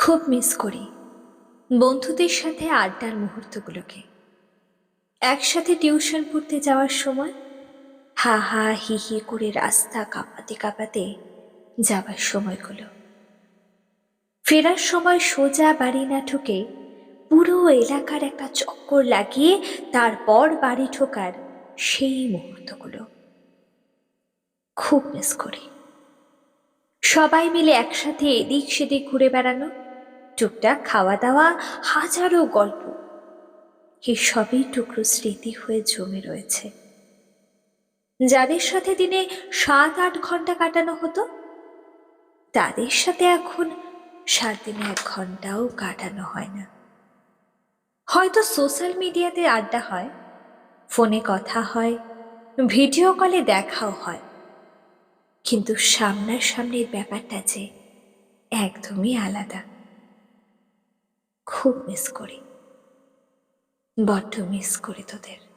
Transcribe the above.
খুব মিস করি বন্ধুদের সাথে আড্ডার মুহূর্তগুলোকে। একসাথে টিউশন পড়তে যাওয়ার সময় হা হা হি হি করে রাস্তা কাঁপাতে কাঁপাতে যাবার সময়গুলো। ফেরার সময় সোজা বাড়ি না ঢুকে পুরো এলাকার একটা চক্কর লাগিয়ে তারপর বাড়ি ঠোকার সেই মুহূর্তগুলো খুব মিস করি। সবাই মিলে একসাথে এদিক সেদিক ঘুরে বেড়ানো টুকটাক খাওয়া দাওয়া হাজারো গল্প। এসবই টুকরো স্মৃতি হয়ে জমে রয়েছে। যাদের সাথে দিনে সাত আট ঘণ্টা কাটানো হতো, তাদের সাথে এখন সাত দিনে এক ঘন্টাও কাটানো হয় না। হয়তো সোশ্যাল মিডিয়াতে আড্ডা হয়, ফোনে কথা হয়, ভিডিও কলে দেখাও হয়। কিন্তু সামনাসামনির ব্যাপারটা যে একদমই আলাদা। খুব মিস করি। বড্ড মিস করি তোদের।